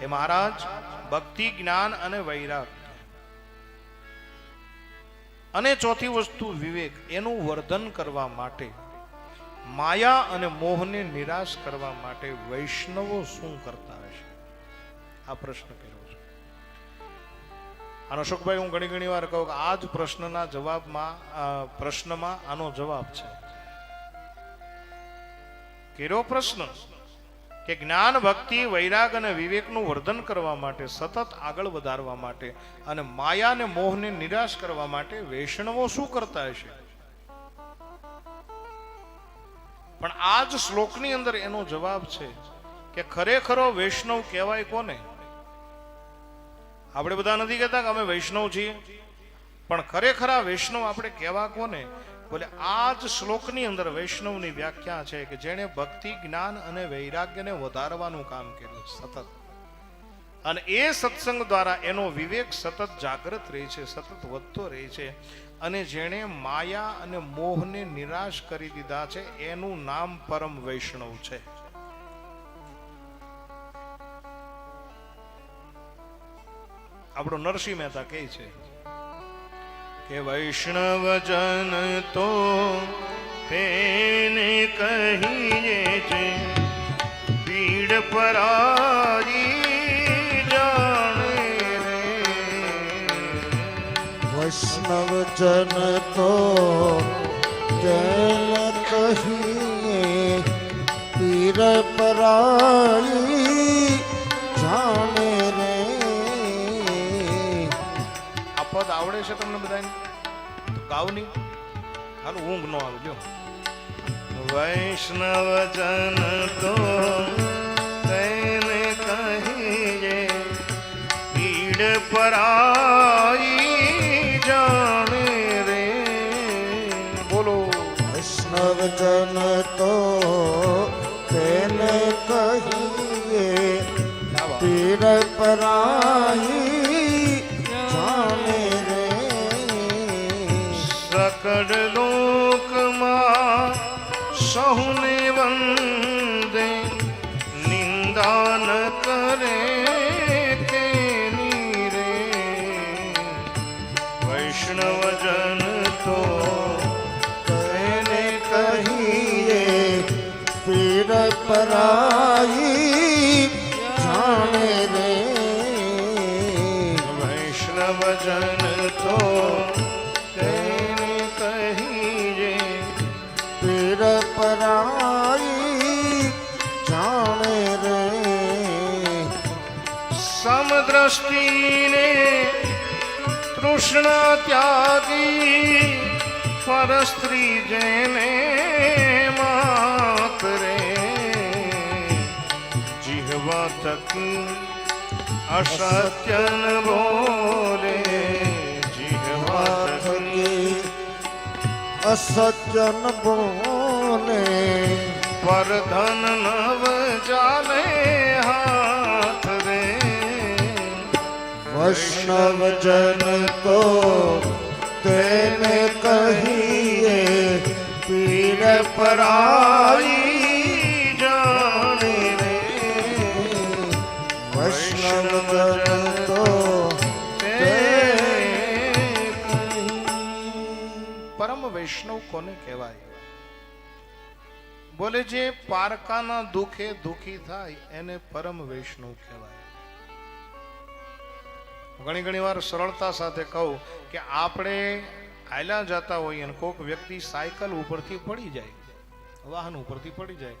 એ મહારાજ, ભક્તિ, જ્ઞાન અને વૈરાગ. અને ચોથી વસ્તુ વિવેક, એનું વર્ધન કરવા માટે, માયા અને મોહને નિરાશ કરવા માટે વૈષ્ણવો શું કરતા હશે? આ પ્રશ્ન કર્યો છે. અને અશોકભાઈ, હું ઘણી ઘણી વાર કહું કે આ જ પ્રશ્નના જવાબમાં પ્રશ્નમાં આનો જવાબ છે. કર્યો પ્રશ્ન? કે જ્ઞાન, ભક્તિ, વૈરાગ અને વિવેકનું વર્ધન કરવા માટે, સતત આગળ વધારવા માટે અને માયા અને મોહને નિરાશ કરવા માટે વૈષ્ણવો શું કરતા હશે? પણ આ જ શ્લોકની અંદર એનો જવાબ છે કે ખરેખરો વૈષ્ણવ કહેવાય કોને? આપણે બધા નથી કહેતા કે અમે વૈષ્ણવ છીએ. પણ ખરેખર આ વૈષ્ણવ આપણે કહેવા કોને? બોલે આ જ શ્લોકની અંદર વૈષ્ણવની વ્યાખ્યા છે કે જેણે ભક્તિ, જ્ઞાન અને વૈરાગ્યને વધારવાનું કામ કર્યું, સતત. અને એ સત્સંગ દ્વારા એનો વિવેક સતત જાગૃત રહે છે, સતત વધતો રહે છે. અને જેણે માયા અને મોહને નિરાશ કરી દીધા છે, એનું નામ પરમ વૈષ્ણવ છે. આપણો નરસિંહ મહેતા કહે છે કે વૈષ્ણવ જન તો તેને કહીએ છે પીડ પરારી જાણે રે. વૈષ્ણવ જન તો તેને કહીએ પીર પરાઈ આ આવડે છે તમને બધાને? તો ગાવ નહીં હાલો ઊંઘ નો આવે જો વૈષ્ણવ જન તો તેને કહીએ પીડ પરાઈ જાણે રે. બોલો વૈષ્ણવ જન તો પરાઈ જાણે રે વૈષ્ણવજન તો તેને કહીએ પીર પરાઈ જાણે રે સમદ્રષ્ટિને તૃષ્ણા ત્યાગી પરસ્ત્રી જેને થકી અસત્યન બોલે અસજ્જન બોલે પરધન નવ જાલે હાથ રે વૈષ્ણવ જન તો તેને કહીએ પીર પરાઈ કોને કહેવાય? બોલે જે પારકાના દુખે દુખી થાય, એને પરમ વૈષ્ણવ કહેવાય. ઘણી ઘણી વાર સરળતા સાથે કહું કે આપણે હાલ્યા જતા હોઈએ અને કોઈક વ્યક્તિ સાયકલ ઉપરથી પડી જાય, વાહન ઉપરથી પડી જાય.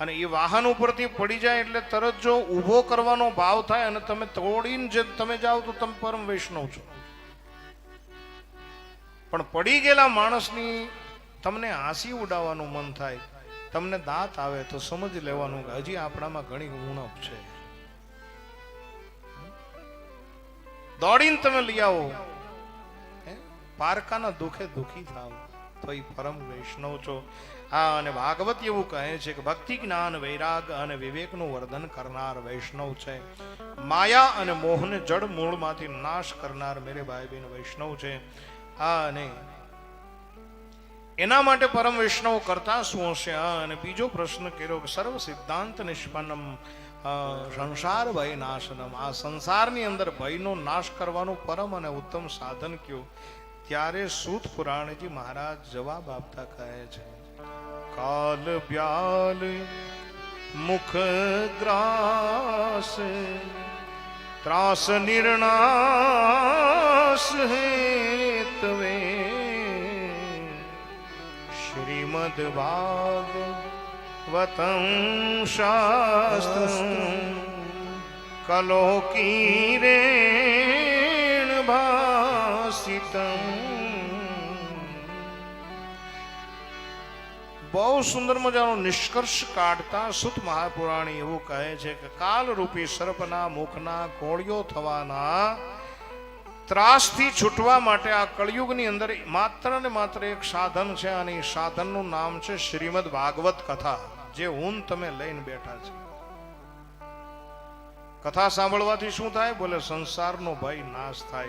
અને એ વાહન ઉપરથી પડી જાય એટલે તરત જો ઊભો કરવાનો ભાવ થાય અને તમે તોડીને જે તમે જાઓ તો તમે પરમ વૈષ્ણવ છો. પણ પડી ગયેલા માણસની તમને હાંસી ઉડાવવાનું મન થાય, તમને દાંત આવે તો સમજ લેવાનું કે હજી આપણામાં ઘણી ઉણપ છે. દોડીને તમે લઈ આવો. પારકાના દુખે દુખી થાવ. તો એ પરમ વૈષ્ણવ છો. હા, અને ભાગવત એવું કહે છે કે ભક્તિ જ્ઞાન, વૈરાગ અને વિવેકનું વર્ધન કરનાર વૈષ્ણવ છે. માયા અને મોહને જડ મૂળમાંથી નાશ કરનાર મેરે ભાઈ બહેન વૈષ્ણવ છે. હા, અને એના માટે પરમ વૈષ્ણવ કરતા શું હશે? અને બીજો પ્રશ્ન કર્યો કે સર્વ સિદ્ધાંત નિષ્પન્નમ સંસાર ભય નાશનમ. આ સંસારની અંદર ભયનો નાશ કરવાનું પરમ અને ઉત્તમ સાધન કયું? ત્યારે સુત પુરાણજી મહારાજ જવાબ આપતા કહે છે, કાલ બ્યાલ મુખ ગ્રાસ ત્રાસ નિર્ણાસ શ્રીમદ ભાગવતમ શાસ્ત્ર કલોકીરેણ ભાસિતમ બહુ સુંદર મજાનો નિષ્કર્ષ કાઢતા સુત મહાપુરાણી એવું કહે છે કે કાલરૂપી સર્પના મુખના કોળિયો થવાના ત્રાસથી છૂટવા માટે આ કળિયુગની અંદર માત્ર ને માત્ર એક સાધન છે અને એ સાધનનું નામ છે શ્રીમદ ભાગવત કથા, જે હું તમે લઈને બેઠા છે. કથા સાંભળવાથી શું થાય? બોલે, સંસારનો ભય નાશ થાય.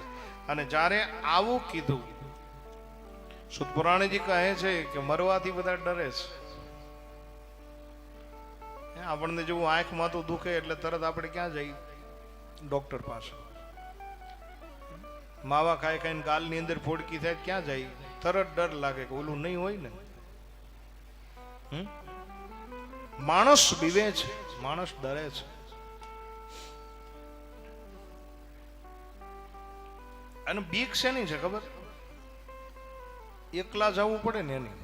અને જ્યારે આવું કીધું સુતપુરાણીજી કહે છે કે મરવાથી બધા ડરે છે. આપણને જેવું આંખમાં તો દુખે એટલે તરત આપણે ક્યાં જઈએ? ડોક્ટર પાસે. માવા ખાઈ ખાઈને ગાલની અંદર ફોડકી થાય, ક્યાં જાય? તરત ડર લાગે કે ઓલું નહીં હોય ને? માણસ બીવે છે, માણસ ડરે છે. અને બીક છે નહીં છે ખબર? એકલા જવું પડે ને એની.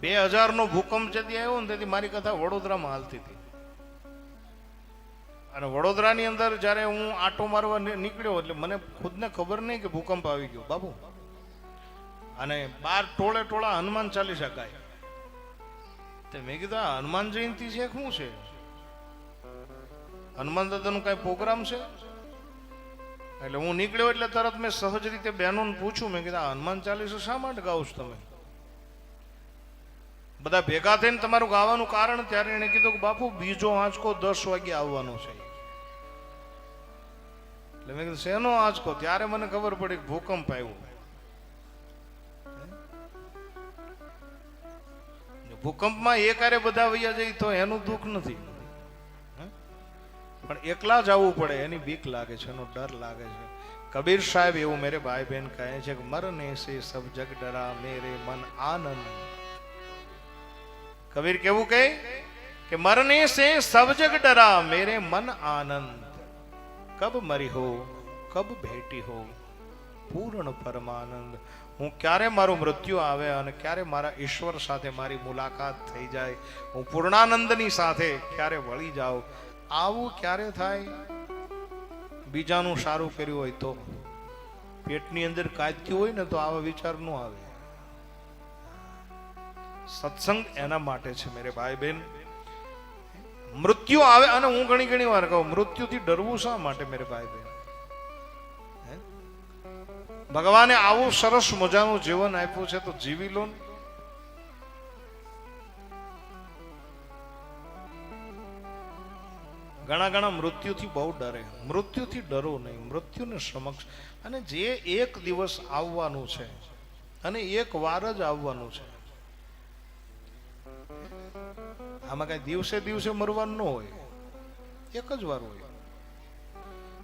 બે હજાર નો ભૂકંપ જતી આવ્યો ને, તેથી મારી કથા વડોદરામાં હાલતી હતી. અને વડોદરાની અંદર જ્યારે હું આટો મારવા નીકળ્યો, એટલે મને ખુદને ખબર નહીં કે ભૂકંપ આવી ગયો. બાબુ. અને બાર ટોળે ટોળા હનુમાન ચાલીસા ગાય તે મેં કીધું હનુમાન જયંતિ છે, શું છે? હનુમાન દાદાનો કઈ પ્રોગ્રામ છે? એટલે હું નીકળ્યો, એટલે તરત મેં સહજ રીતે બહેનોને પૂછ્યું. મેં કીધું હનુમાન ચાલીસા શા માટે ગાઓ છો તમે? બધા ભેગા થઈને તમારું ગાવાનું કારણ ત્યારે એને કીધું કે બાપુ, બીજો આંચકો દસ વાગે આવવાનો છે. એટલે મેં કીધું, શેનો આંચકો? ત્યારે મને ખબર પડી કે ભૂકંપ આવ્યો. ભૂકંપમાં એક કારે બધા વૈયા જાય તો એનું દુઃખ નથી? પણ એકલા જ આવવું પડે, એની બીક લાગે છે, એનો ડર લાગે છે. કબીર સાહેબ એવું મેરે ભાઈ બહેન કહે છે કે મરને સે સબ જગ ડરા, મેરે મન આનંદ. કબીર કેવું કહે? કે મરને સે સબ જગ ડરા, મેરે મન આનંદ. કબ મરી હો, કબ ભેટી હો, પૂર્ણ પરમાનંદ. હું ક્યારે મારું મૃત્યુ આવે અને ક્યારે મારા ઈશ્વર સાથે મારી મુલાકાત થઈ જાય? હું પૂર્ણાનંદની સાથે ક્યારે વળી જાઉં? આવું ક્યારે થાય? બીજાનું સારું કર્યું હોય તો. પેટની અંદર કાચ્યું હોય ને તો આવા વિચાર ન આવે. સત્સંગ એના માટે છે મેરે ભાઈ બહેન. મૃત્યુ આવે અને હું ઘણી ઘણી વાર કહું, મૃત્યુથી ડરવું શા માટે મેરે ભાઈ બહેન? ભગવાને આવું સરસ મજાનું જીવન આપ્યું છે તો જીવી લો ઘણા ઘણા મૃત્યુથી બહુ ડરે. મૃત્યુથી ડરો નહીં, મૃત્યુને સમક્ષ. અને જે એક દિવસ આવવાનું છે, અને એક વાર જ આવવાનું છે આમાં કઈ દિવસે દિવસે મરવાનું ન હોય. એક જ વાર હોય.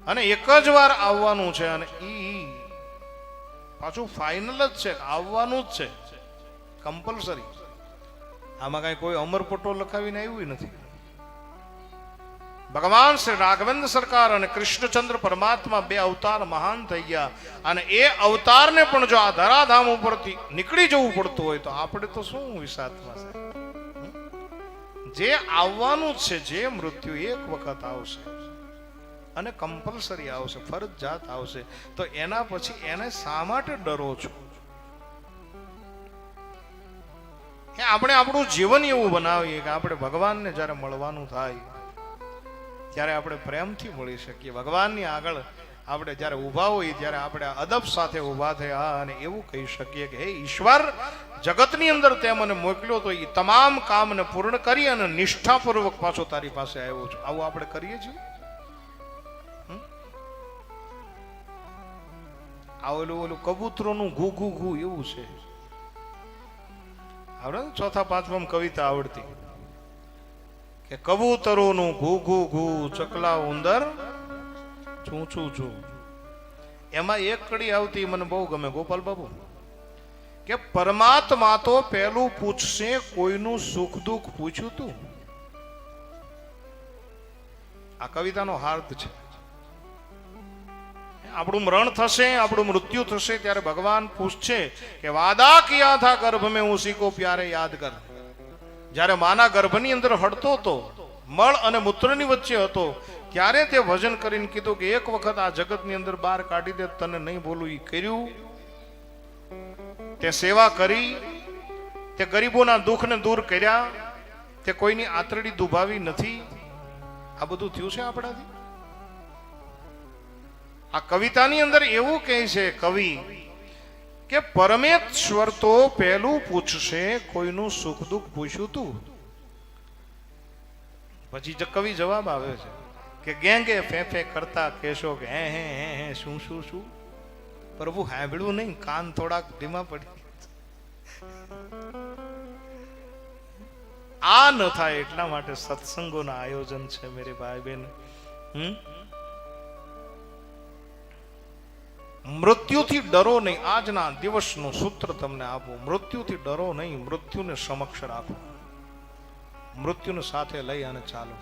અને એક જ વાર આવવાનું છે અને ઈ પાછું ફાઇનલ જ છે, આવવાનું જ છે. કમ્પલસરી આમાં કઈ કોઈ અમરપટો લખાવીને આવ્યું નથી. ભગવાન શ્રી રાઘવેન્દ્ર સરકાર અને કૃષ્ણચંદ્ર પરમાત્મા બે અવતાર મહાન થઈ ગયા. અને એ અવતારને પણ જો આ ધરાધામ ઉપરથી નીકળી જવું પડતું હોય તો આપણે તો શું વિષાદમાં છે? જે આવવાનું છે, જે મૃત્યુ, એક વખત આવશે. અને કમ્પલસરી આવશે, ફરજિયાત આવશે. તો એના પછી એને શા માટે ડરો છો? આપણે આપણું જીવન એવું બનાવીએ કે આપણે ભગવાનને જ્યારે મળવાનું થાય, ત્યારે આપણે પ્રેમથી મળી શકીએ. ભગવાનની આગળ આપણે જ્યારે ઊભા હોઈએ ત્યારે આપણે અદબ સાથે ઊભા થયા અને એવું કહી શકીએ કે, હે ઈશ્વર, જગતની અંદર તે મને મોકલ્યો તો એ તમામ કામને પૂર્ણ કરી અને નિષ્ઠાપૂર્વક પાછો તારી પાસે આવ્યો છું. આવું આપણે કરીએ છીએ? આ ઓલું ઓલું કબૂતરોનું ઘુ ઘુ ઘુ એવું છે. આવડે ચોથા પાંચમાં કવિતા આવડતી કે, કબૂતરોનું ઘૂ ઘુ ઘૂ ચકલા ઉંદર છું છું. એમાં એક કડી આવતી મને બહુ ગમે, ગોપાલ બાબુ. કે પરમાત્મા તો પેલું પૂછશે કોઈનું સુખ દુઃખ પૂછ્યું તું. આ કવિતાનો હાર્દ છે. આપણું મરણ થશે, આપણું મૃત્યુ થશે, ત્યારે ભગવાન પૂછશે કે વાદા ક્યાં થા ગર્ભ મેં હું શીખો પ્યારે યાદ કર. જ્યારે માના ગર્ભની અંદર હડતો હતો મળ અને મૂત્રની વચ્ચે હતો. ત્યારે તે ભજન કરીને કીધું કે એક વખત આ જગતની અંદર બહાર કાઢી દે, તને નહીં બોલું એ કર્યું. તે સેવા કરી, તે ગરીબોના દુઃખને દૂર કર્યા, તે કોઈની આંતરડી દુભાવી નથી. આ બધું થયું છે આપણાથી? આ કવિતાની અંદર એવું કહે છે કવિ, કે પરમેશ્વર તો પહેલું પૂછશે, કોઈનું સુખ દુઃખ પૂછ્યું તું? પછી કવિ જવાબ આવે છે કે ગેંગે ફે કરતા કહેશો કે હે હે હે હે, શું શું શું? પ્રભુ હાંભળ્યું નહીં, કાન થોડાક ધીમા પડી આ ન થાય એટલા માટે સત્સંગોના આયોજન છે, મેરે ભાઈ બહેન હમ? મૃત્યુથી ડરો નહીં. આજના દિવસનું સૂત્ર તમને આપો. મૃત્યુથી ડરો નહીં, મૃત્યુને સમક્ષ રાખો. મૃત્યુને સાથે લઈ અને ચાલો.